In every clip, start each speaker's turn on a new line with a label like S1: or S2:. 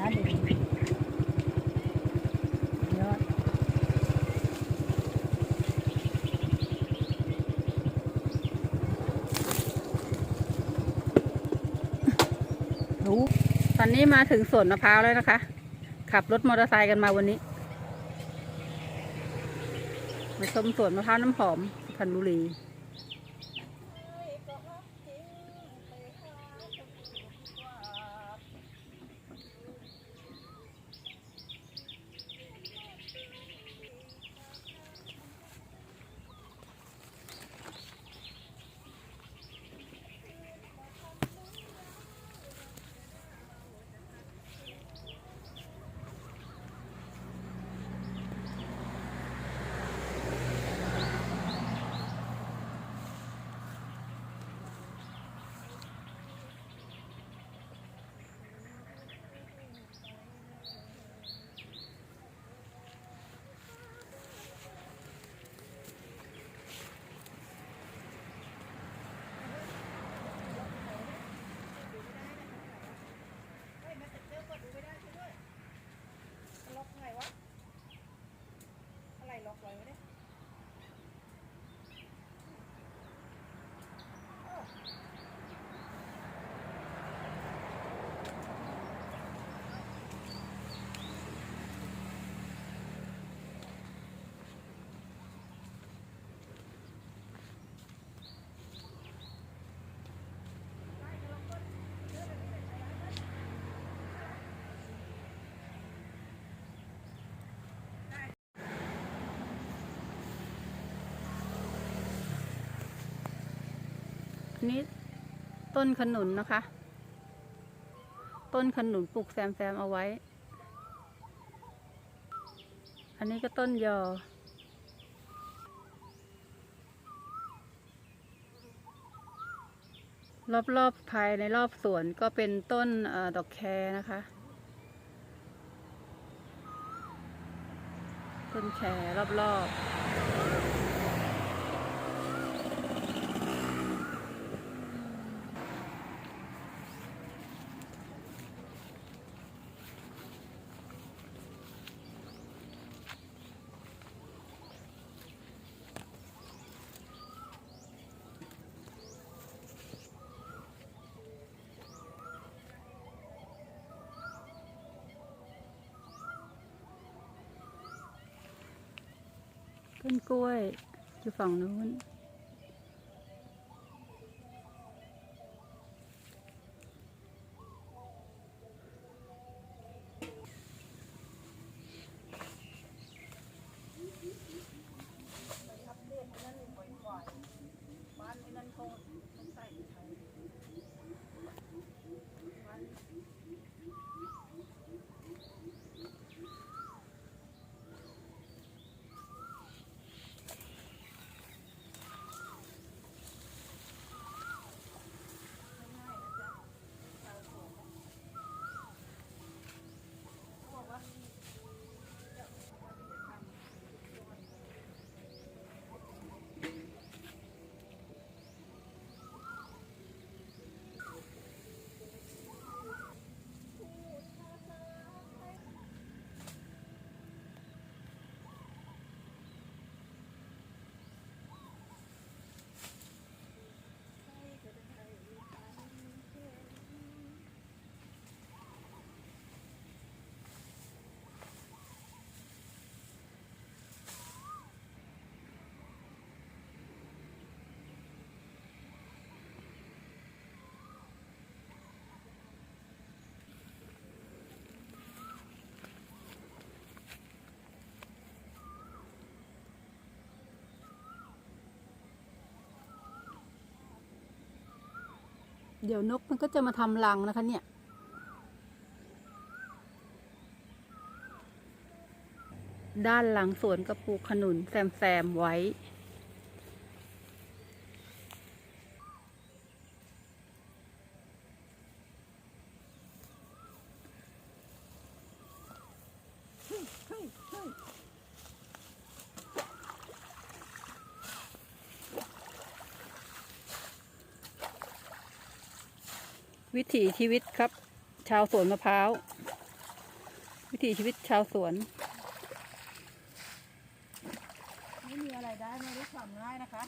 S1: นะเด็กยอดรู้
S2: ตอนนี้มาถึงสวนมะพร้าวแล้วนะคะ ขับรถมอเตอร์ไซค์กันมาวันนี้ มาชมสวนมะพร้าวน้ำหอมสุพรรณบุรี
S3: นี้
S2: ต้นขนุนนะคะ ต้นขนุนปลูกแซมแซมๆเอาไว้ อันนี้ก็ต้นยอ รอบๆภายในรอบสวนก็เป็นต้นออดอกแครนะคะ ต้นแครรอบๆ กล้วยอยู่ฝั่งนู้น เดี๋ยวนกมันก็จะมาทำรังนะคะเนี่ย ด้านหลังสวนก็ปลูกขนุนแซมแสมไว้ วิถีชีวิตครับ ชาวสวนมะพร้าว
S3: วิถีชีวิตชาวสวน
S2: ไม่มีอะไรได้ไม่ได้ความง่ายนะคะ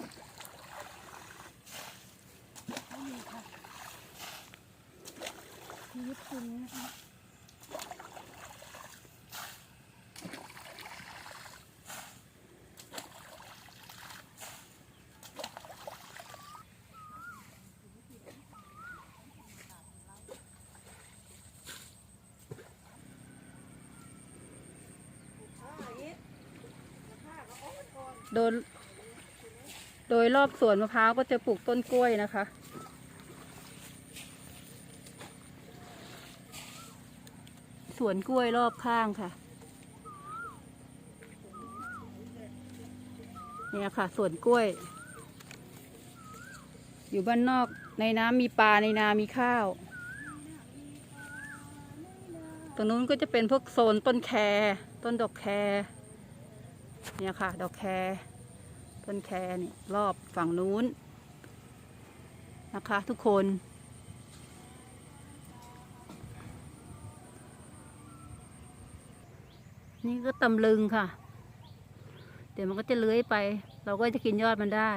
S2: ไม่มีค่ะชีวิตคุณนะคะ
S3: โดยโดยรอบสวนมะพร้าวก็จะปลูกต้นกล้วยนะคะ สวนกล้วยรอบข้างค่ะเนี่ยค่ะสวนกล้วย อยู่บ้านนอกในน้ำมีปลาในนามีข้าวตรงนู้นก็จะเป็นพวกโซนต้นแครต้นดอกแคร เนี่ยค่ะ ดอกแครต้นแครนี่รอบฝั่งนู้นนะคะ ทุกคน นี่ก็ตำลึงค่ะ เดี๋ยวมันก็จะเลื้อยไป เราก็จะกินยอดมันได้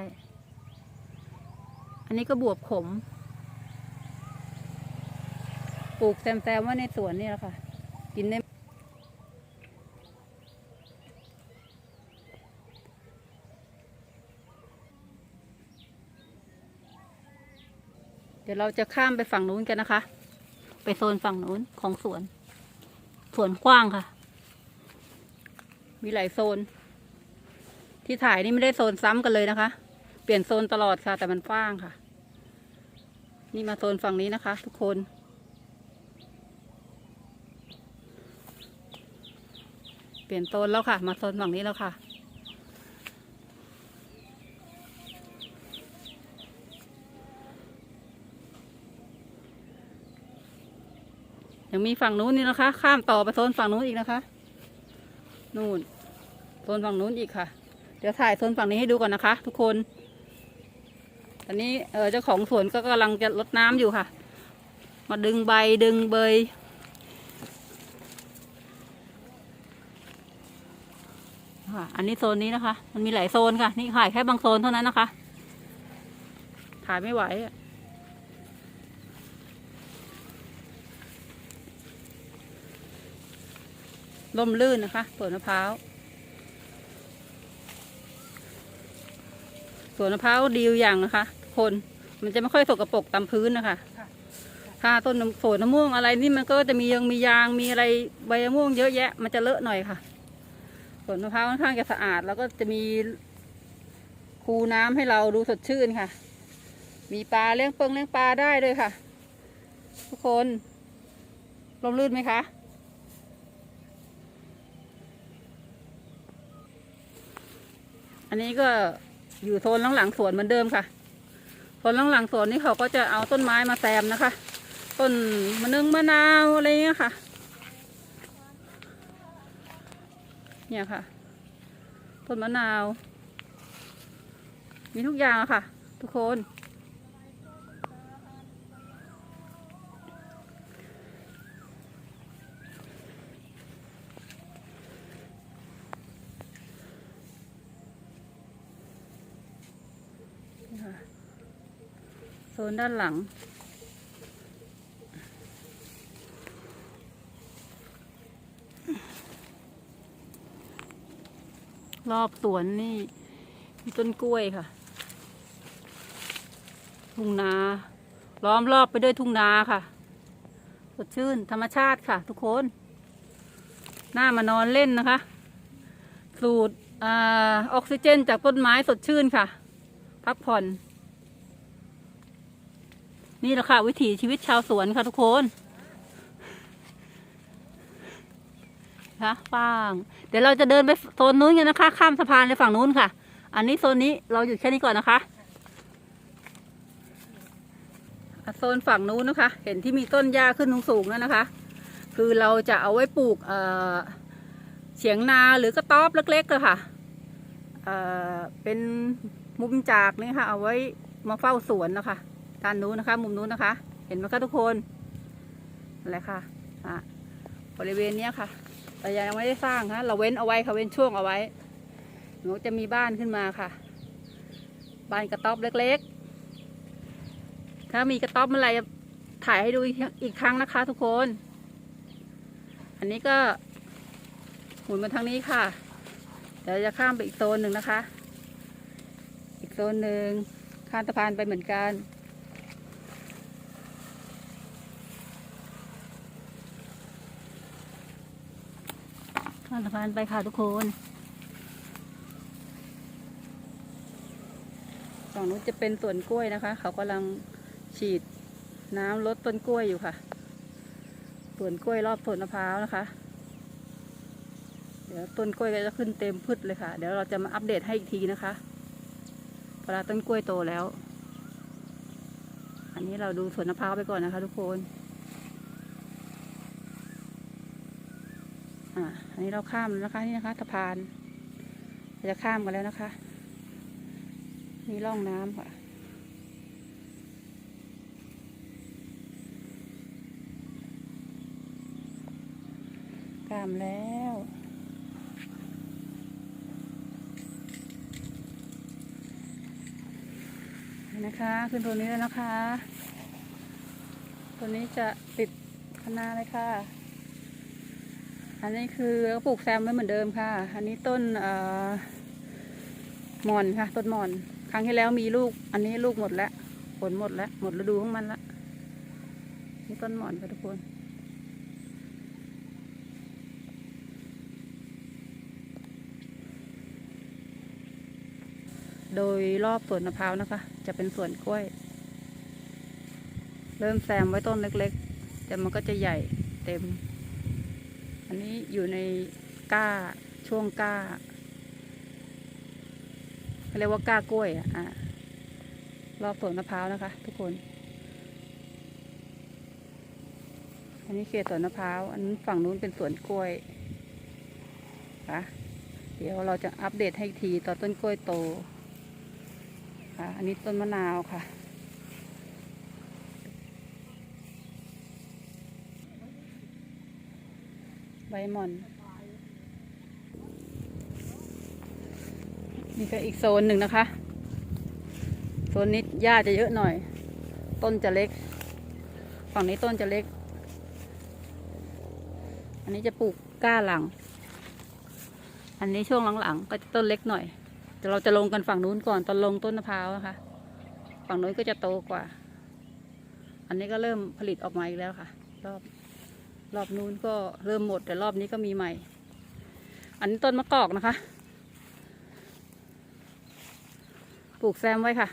S3: อันนี้ก็บวบขม ปลูกแซมๆว่าในสวนนี่แหละค่ะ กินได้ เดี๋ยวเราจะข้ามไปฝั่งนู้นกันนะคะ ไปโซนฝั่งนู้นของสวน สวนกว้างค่ะ มีหลายโซน ที่ถ่ายนี่ไม่ได้โซนซ้ำกันเลยนะคะ เปลี่ยนโซนตลอดค่ะ แต่มันกว้างค่ะ นี่มาโซนฝั่งนี้นะคะ ทุกคนเปลี่ยนโซนแล้วค่ะ มาโซนฝั่งนี้แล้วค่ะ ยังมีฝั่งนู้นนี่นะคะ ข้ามต่อไปโซนฝั่งนู้นอีกนะคะ นู่นโซนฝั่งนู้นอีกค่ะ เดี๋ยวถ่ายโซนฝั่งนี้ให้ดูก่อนนะคะ ทุกคนตอนนี้เออเจ้าของสวนก็กำลังจะรดน้ำอยู่ค่ะ มาดึงใบดึงเบยค่ะอันนี้โซนนี้นะคะ มันมีหลายโซนค่ะ นี่ถ่ายแค่บางโซนเท่านั้นนะคะถ่ายไม่ไหวอะ ล่มลื่นนะคะสวนมะพร้าวสวนมะพร้าวดีอยู่อย่างนะคะทุกคนมันจะไม่ค่อยสกปรกตามพื้นนะคะถ้าต้นสวนมะม่วงอะไรนี่มันก็จะมียังมียางมีอะไรใบมะม่วงเยอะแยะ มันจะเลอะหน่อยค่ะสวนมะพร้าวค่อนข้างจะสะอาด แล้วก็จะมีคูน้ำให้เราดูสดชื่นค่ะ มีปลาเลี้ยงเปิงเลี้ยงปลาได้ด้วยค่ะ ทุกคนร่มรื่นไหมคะ อันนี้ก็อยู่โซนหลังๆสวนเหมือนเดิมค่ะโซนหลังๆสวนนี่เขาก็จะเอาต้นไม้มาแซมนะคะ ต้นมะนึงมะนาวอะไรเงี้ยค่ะ เนี่ยค่ะ ต้นมะนาว มีทุกอย่างค่ะ ทุกคน โซนด้านหลัง รอบสวนนี่ มีต้นกล้วยค่ะ ทุ่งนา ล้อมรอบไปด้วยทุ่งนาค่ะ สดชื่นธรรมชาติค่ะ ทุกคน หน้ามานอนเล่นนะคะ สูดอาออกซิเจนจากต้นไม้สดชื่นค่ะ พักผ่อน นี่แหละค่ะ วิถีชีวิตชาวสวนค่ะทุกคนคะป้าง เดี๋ยวเราจะเดินไปโซนนู้นกันนะคะ ข้ามสะพานไปฝั่งนู้นค่ะ อันนี้โซนนี้เราหยุดแค่นี้ก่อนนะคะโซนฝั่งนู้นนะคะ เห็นที่มีต้นหญ้าขึ้นสูงๆแล้วนะคะ คือเราจะเอาไว้ปลูกเเฉียงนาหรือกระต๊อบเล็กๆอะค่ะเเป็นมุมจากนี่ค่ะ เอาไว้มาเฝ้าสวนนะคะ ด้านนู้นนะคะ มุมนู้นนะคะ เห็นไหมคะทุกคนนั่นแหละค่ะอะบริเวณเนี้ยค่ะแต่ยังไม่ได้สร้างค่ะเราเว้นเอาไว้ค่ะเว้นช่วงเอาไว้หนูจะมีบ้านขึ้นมาค่ะ บ้านกระต๊อบเล็กๆ ถ้ามีกระต๊อบเมื่อไหรถ่ายให้ดูอีกอีกครั้งนะคะ ทุกคน อันนี้ก็หมุนมาทางนี้ค่ะ เดี๋ยวจะข้ามไปอีกโซนหนึ่งนะคะ อีกโซนหนึ่งข้ามสะพานไปเหมือนกัน ข้ามสะพานไปค่ะทุกคนฝั่งนู้นจะเป็นสวนกล้วยนะคะ เขากำลังฉีดน้ำลดต้นกล้วยอยู่ค่ะสวนกล้วยรอบสวนมะพร้าวนะคะ เดี๋ยวต้นกล้วยก็จะขึ้นเต็มพืชเลยค่ะ เดี๋ยวเราจะมาอัปเดตให้อีกทีนะคะเวลาต้นกล้วยโตแล้ว อันนี้เราดูสวนมะพร้าวไปก่อนนะคะ ทุกคน อ่า อั นี้เราข้ามแล้วนะคะนี่นะคะสะพานเราจะข้ามกันแล้วนะคะนี่ร่องน้ำค่ะข้ามแล้วนนะคะขึ้นตัวนี้แล้วนะคะ ตัวนี้จะติดคณะเลยค่ะ อันนี้คือปลูกแซมไว้เหมือนเดิมค่ะ อันนี้ต้นเอ่อหมอนค่ะ ต้นหมอน ครั้งที่แล้วมีลูก อันนี้ลูกหมดแล้ว ผลหมดแล้ว หมดฤดูของมันละนี่ต้นหมอนค่ะทุกคน โดยรอบสวนมะพร้าวนะคะ จะเป็นสวนกล้วย เริ่มแซมไว้ต้นเล็กๆ แต่มันก็จะใหญ่เต็ม อันนี้อยู่ในก้าช่วงก้าเขาเรียกว่าก้ากล้วยอะรอบสวนมะพร้าวนะคะ ทุกคน อันนี้เขตสวนมะพร้าว อันนั้นฝั่งนู้นเป็นสวนกล้วยค่ะเดี๋ยวเราจะอัปเดตให้ทีตอนต้นกล้วยโตค่ะ อันนี้ต้นมะนาวค่ะ ใบหม่อน นี่ก็อีกโซนหนึ่งนะคะ โซนนี้หญ้าจะเยอะหน่อย ต้นจะเล็ก ฝั่งนี้ต้นจะเล็ก อันนี้จะปลูกก้าหลัง อันนี้ช่วงหลังๆก็จะต้นเล็กหน่อยแต่เราจะลงกันฝั่งนู้นก่อนตอนลงต้นมะพร้าวนะคะ ฝั่งนู้นก็จะโตกว่า อันนี้ก็เริ่มผลิตออกมาอีกแล้วค่ะ รอบ รอบนู้นก็เริ่มหมด แต่รอบนี้ก็มีใหม่ อันนี้ต้นมะกอกนะคะ ปลูกแซมไว้ค่ะ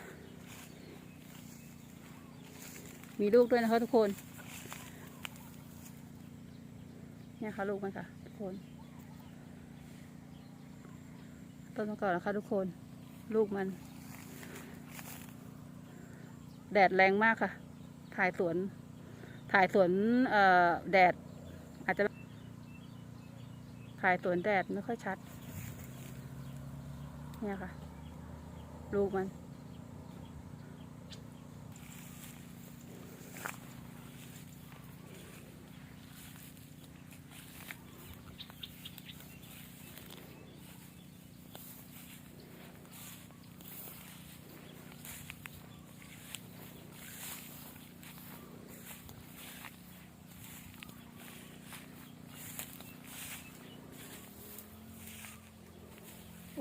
S3: มีลูกด้วยนะคะทุกคน เนี่ยค่ะลูกมันค่ะ ทุกคน ต้นมะกอกนะคะทุกคน ลูกมัน แดดแรงมากค่ะ ถ่ายสวนถ่ายสวนแดด อาจจะถ่ายสวนแดดไม่ค่อยชัด เนี่ยค่ะ ลูกมัน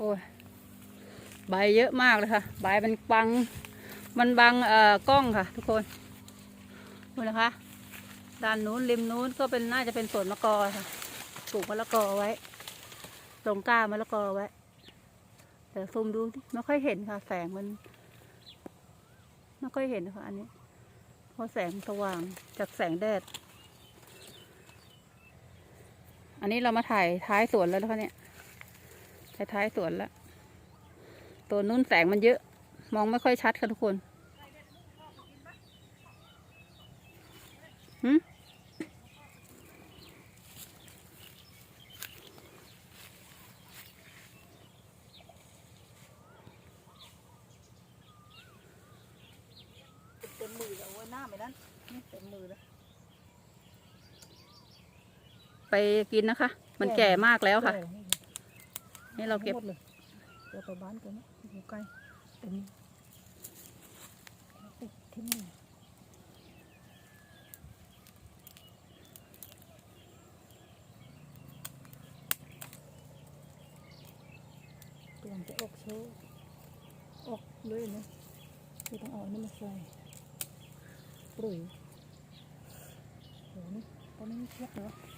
S3: โอ้ยใบเยอะมากเลยค่ะ ใบมันบัง มันบังเอ่อกล้องค่ะ ทุกคนดูนะคะ ด้านนู้นริมนู้นก็เป็นน่าจะเป็นสวนมะกอค่ะปลูกมะละกอไว้ตรงก้ามะละกอไว้แต่ซูมดูไม่ค่อยเห็นค่ะ แสงมันไม่ค่อยเห็นค่ะอันนี้เพราะแสงสว่างจากแสงแดด อันนี้เรามาถ่ายท้ายสวนแล้วนะคะเนี่ย ท้ายท้ายสวนแล้วตัวนู้นแสงมันเยอะ มองไม่ค่อยชัดค่ะทุกคนหืม
S2: เต็มมือแล้วโอ้ยหน้าไปนั้นนี่เต็มมือแล้ว
S3: ไปกินนะคะ มันแก่มากแล้วค่ะ
S2: แก่
S3: นี่เราเก็บ
S2: หมดเลยเดี๋ยวไปบ้านกันนะอยู่ใกล้เต็มติดที่นี่เตรียมจะอกโชว์อกเลยนะที่ต้องเอาอันนี่มาใส่ปุ๋ยโหนี่ตอนนี้เทียบเลยวะ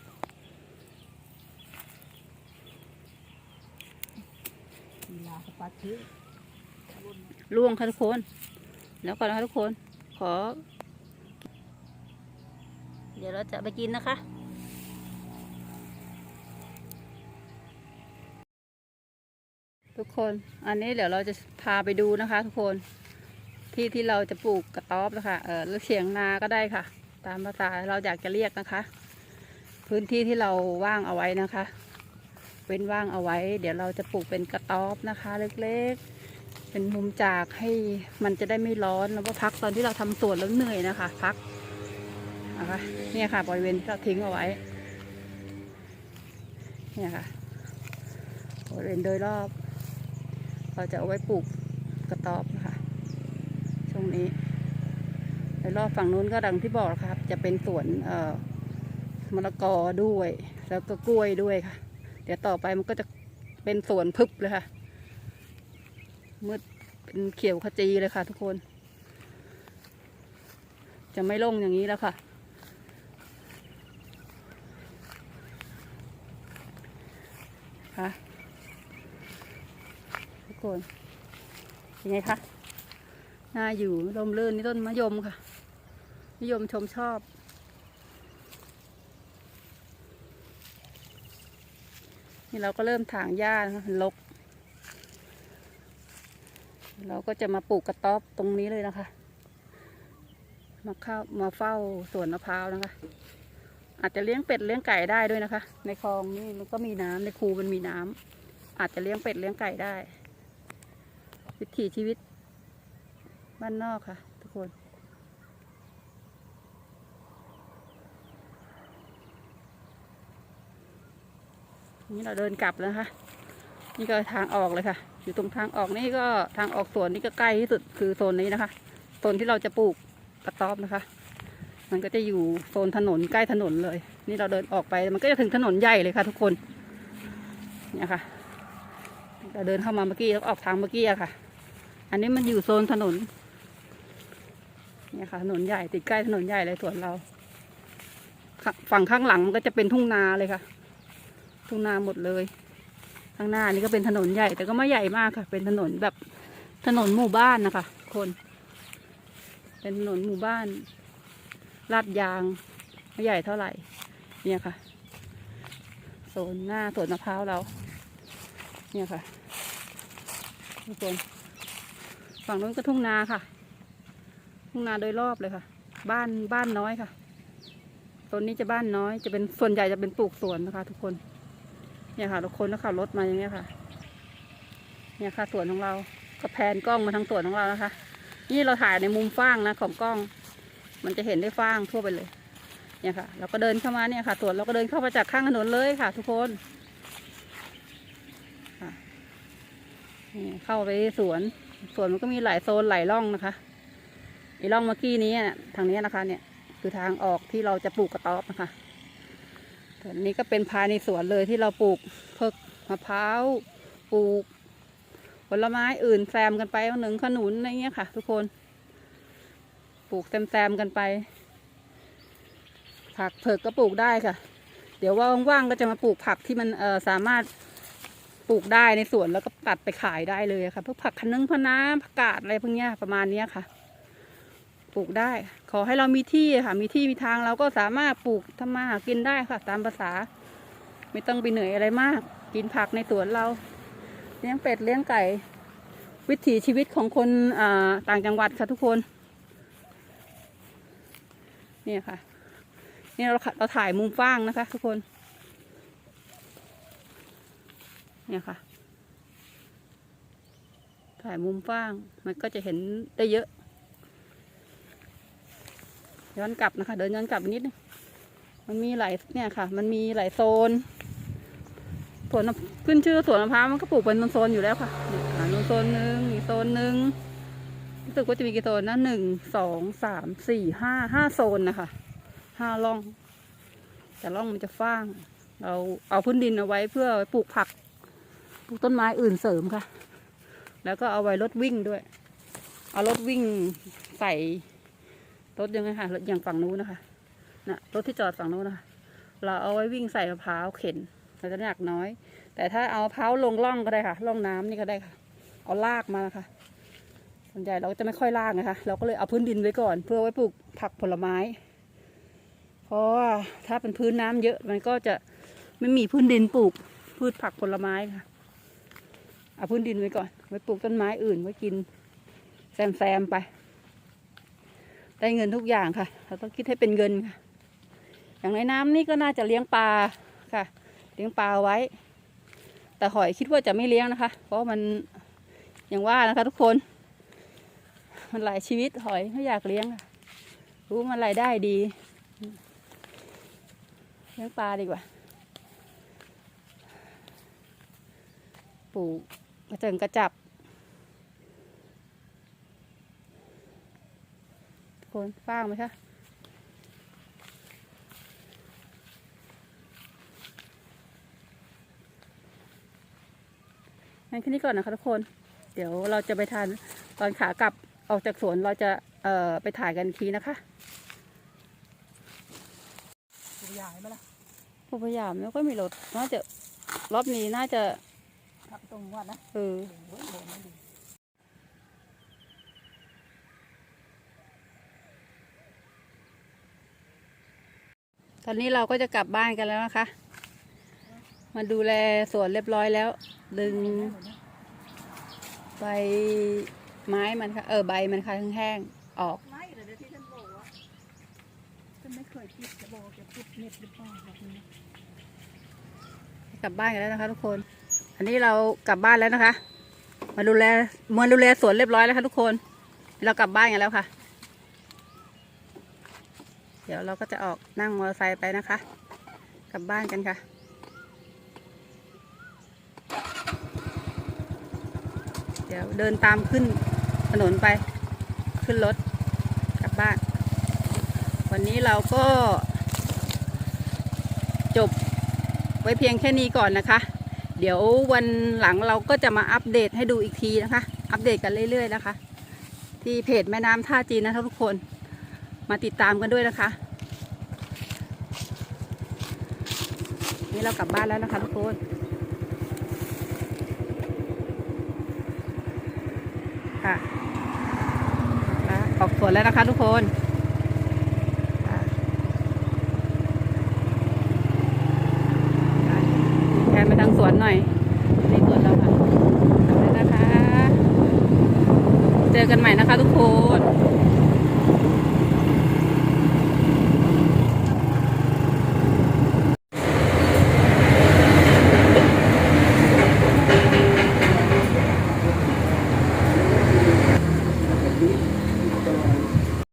S2: สปาร์ตี้
S3: ล่วงค่ะทุกคน แล้วก่อนนะคะทุกคน ขอ เดี๋ยวเราจะไปกินนะคะทุกคนอันนี้เดี๋ยวเราจะพาไปดูนะคะ ทุกคนที่ที่เราจะปลูกกระต๊อบนะคะเออหรือเฉียงนาก็ได้ค่ะ ตามภาษาเราอยากจะเรียกนะคะ พื้นที่ที่เราว่างเอาไว้นะคะ ว้นว่างเอาไว้ เดี๋ยวเราจะปลูกเป็นกระต๊อบนะคะ เล็กๆ เป็นมุมจากให้มันจะได้ไม่ร้อนแล้วก็พักตอนที่เราทำสวนแล้วเหนื่อยนะคะ พักนะคะเนี่ยค่ะบริเวณที่เราทิ้งเอาไว้ เนี่ยค่ะบริเวณโดยรอบ เราจะเอาไว้ปลูกกระต๊อบนะคะช่วงนี้โดยรอบฝั่งนู้นก็ดังที่บอกครับ จะเป็นสวนเอ่อมะละกอด้วย แล้วก็กล้วยด้วยค่ะ เดี๋ยวต่อไปมันก็จะเป็นสวนพึบเลยค่ะมืดเป็นเขียวขจีเลยค่ะทุกคน จะไม่ลงอย่างนี้แล้วค่ะ ค่ะ ทุกคนเป็นไงคะน่าอยู่ลมลื่นนี่ต้นมะยมค่ะมะยมชมชอบ นี่เราก็เริ่มถางหญ้านะคะมันรกเราก็จะมาปลูกกระต๊อบตรงนี้เลยนะคะ มาเข้ามาเฝ้าสวนมะพร้าวนะคะ อาจจะเลี้ยงเป็ดเลี้ยงไก่ได้ด้วยนะคะ ในคลองนี่มันก็มีน้ำในคูมันมีน้ำอาจจะเลี้ยงเป็ดเลี้ยงไก่ได้ วิถีชีวิตบ้านนอกค่ะ ทุกคน นี่เราเดินกลับแล้วนะคะนี่ก็ทางออกเลยค่ะ อยู่ตรงทางออกนี่ก็ทางออกสวนนี่ก็ใกล้ที่สุดคือโซนนี้นะคะ โซนที่เราจะปลูกกระต๊อบนะคะ มันก็จะอยู่โซนถนนใกล้ถนนเลย นี่เราเดินออกไปมันก็จะถึงถนนใหญ่เลยค่ะทุกคน เนี่ยค่ะ เราเดินเข้ามาเมื่อกี้แล้วออกทางเมื่อกี้อะค่ะ อันนี้มันอยู่โซนถนน เนี่ยค่ะถนนใหญ่ติดใกล้ถนนใหญ่เลยสวนเรา ฝั่งข้างหลังมันก็จะเป็นทุ่งนาเลยค่ะ ทุ่งนาหมดเลยข้างหน้านี่ก็เป็นถนนใหญ่แต่ก็ไม่ใหญ่มากค่ะ เป็นถนนแบบถนนหมู่บ้านนะคะ คน เป็นถนนหมู่บ้านลาดยางไม่ใหญ่เท่าไหร่ เนี่ยค่ะโซนหน้าสวนมะพร้าวเรา เนี่ยค่ะทุกคนฝั่งนู้นก็ทุ่งนาค่ะ ทุ่งนาโดยรอบเลยค่ะ บ้านบ้านน้อยค่ะโซนนี้จะบ้านน้อยจะเป็นส่วนใหญ่จะเป็นปลูกสวนนะคะ ทุกคน เนี่ยค่ะทุกคนแล้วขับรถมาอย่างเงี้ยค่ะ เนี่ยค่ะสวนของเราก็แพนกล้องมาทางสวนของเรานะคะ นี่เราถ่ายในมุมฟ้างนะของกล้อง มันจะเห็นได้ฟ้างทั่วไปเลย เนี่ยค่ะ เราก็เดินเข้ามาเนี่ยค่ะสวนเราก็เดินเข้ามาจากข้างถนนเลยค่ะ ทุกคนค่ะนี่เข้าไปสวน สวนมันก็มีหลายโซนหลายร่องนะคะไอ้ร่องเมื่อกี้นี้ทางนี้นะคะ เนี่ย คือทางออกที่เราจะปลูกกระต๊อบนะคะ ส่วนนี้ก็เป็นภายในสวนเลยที่เราปลูกเพิกมะพร้าวปลูก ผลไม้อื่นแซมกันไปหนึ่งขนุนอะไรเงี้ยค่ะ ทุกคน ปลูกแซมๆกันไป ผักเผือกก็ปลูกได้ค่ะ เดี๋ยวว่าว่างๆก็จะมาปลูกผักที่มันเออสามารถปลูกได้ในสวนแล้วก็ตัดไปขายได้เลยค่ะพวกผักคะนึงพะน้าผักกาดอะไรพวกเนี้ยประมาณเนี้ยค่ะ ปลูกได้ ขอให้เรามีที่ค่ะมีที่มีทางเราก็สามารถปลูกทำมาหากินได้ค่ะ ตามภาษา ไม่ต้องไปเหนื่อยอะไรมาก กินผักในสวนเราเลี้ยงเป็ดเลี้ยงไก่ วิถีชีวิตของคนต่างจังหวัดค่ะทุกคนเนี่ยค่ะนี่เราเราถ่ายมุมฟ้างนะคะ ทุกคน เนี่ยค่ะ ถ่ายมุมฟ้างมันก็จะเห็นได้เยอะ ย้อนกลับนะคะ เดินย้อนกลับนิดนึงมันมีหลายเนี่ยค่ะ มันมีหลายโซนสวนขึ้นชื่อสวนมะพร้าวมันก็ปลูกเป็นโซนอยู่แล้วค่ะโซนหนึ่งอีกโซนหนึ่งรู้สึกว่าจะมีกี่โซนนะหนึ่งสองสามสี่ห้าห้าโซนนะคะห้าร่อง แต่ร่องมันจะฟ้าง เราเอาพื้นดินเอาไว้เพื่อปลูกผักปลูกต้นไม้อื่นเสริมค่ะ แล้วก็เอาไว้รถวิ่งด้วย เอารถวิ่งใส่ รถยังไงค่ะรถอย่างฝั่งนู้นนะคะนะรถที่จอดฝั่งนู้นนะคะเราเอาไว้วิ่งใส่มะพร้าวเข็นเราจะหนักน้อย แต่ถ้าเอามะพร้าวลงร่องก็ได้ค่ะร่องน้ำนี่ก็ได้ค่ะ เอาลากมานะคะส่วนใหญ่เราจะไม่ค่อยลากนะคะ เราก็เลยเอาพื้นดินไว้ก่อน เพื่อไว้ปลูกผักผลไม้ เพราะว่าถ้าเป็นพื้นน้ำเยอะมันก็จะไม่มีพื้นดินปลูกพืชผักผลไม้ค่ะเอาพื้นดินไว้ก่อน ไว้ปลูกต้นไม้อื่นไว้กินแซมแซมๆไป ได้เงินทุกอย่างค่ะ เราต้องคิดให้เป็นเงินค่ะ อย่างในน้ำนี่ก็น่าจะเลี้ยงปลาค่ะ เลี้ยงปลาไว้ แต่หอยคิดว่าจะไม่เลี้ยงนะคะ เพราะมันอย่างว่านะคะ ทุกคน มันหลายชีวิตหอยไม่อยากเลี้ยงค่ะ รู้มันรายได้ดี เลี้ยงปลาดีกว่า ปลูกกระเจิงกระจับ คนฟ้างไหมคะงั้นแค่นี้ก่อนนะคะทุกคน เดี๋ยวเราจะไปทานตอนขากลับออกจากสวนเราจะเอ่อไปถ่ายกันอีกทีนะคะ
S2: ตัวใหญ่ไหมล่ะ
S3: ผู้พยายามแล้วก็มีรถน่าจะรอบนี้น่าจะ
S2: ผักตรงวัดนะ
S3: เออ
S2: โอ้โหโหมันดี
S3: ตอนนี้เราก็จะกลับบ้านกันแล้วนะคะ มาดูแลสวนเรียบร้อยแล้ว ดึงใบไม้มันค่ะเออใบมันค่ะแห้งๆออก
S2: ไม่เลยที่ฉันบอกว่าฉันไม่เคยคิดจะบอกจะพูดเน็ตหรือเปล่าแบบนี้
S3: กลับบ้านกันแล้วนะคะ ทุกคน อันนี้เรากลับบ้านแล้วนะคะ มาดูแลมาดูแลสวนเรียบร้อยแล้วค่ะทุกคน เรากลับบ้านกันแล้วค่ะ ดี๋ยวเราก็จะออกนั่งมอเตอร์ไซค์ไปนะคะ กลับบ้านกันค่ะ เดี๋ยวเดินตามขึ้นถนนไป ขึ้นรถกลับบ้าน วันนี้เราก็จบไว้เพียงแค่นี้ก่อนนะคะ เดี๋ยววันหลังเราก็จะมาอัปเดตให้ดูอีกทีนะคะ อัปเดตกันเรื่อยๆนะคะ ที่เพจแม่น้ำท่าจีนนะคะทุกคน มาติดตามกันด้วยนะคะ นี่เรากลับบ้านแล้วนะคะทุกคนค่ะแล้วออกสวนแล้วนะคะทุกคนค่ะแทนไปทางสวนหน่อยนี่สวนเราค่ะทำเลยนะคะ เจอกันใหม่นะคะทุกคน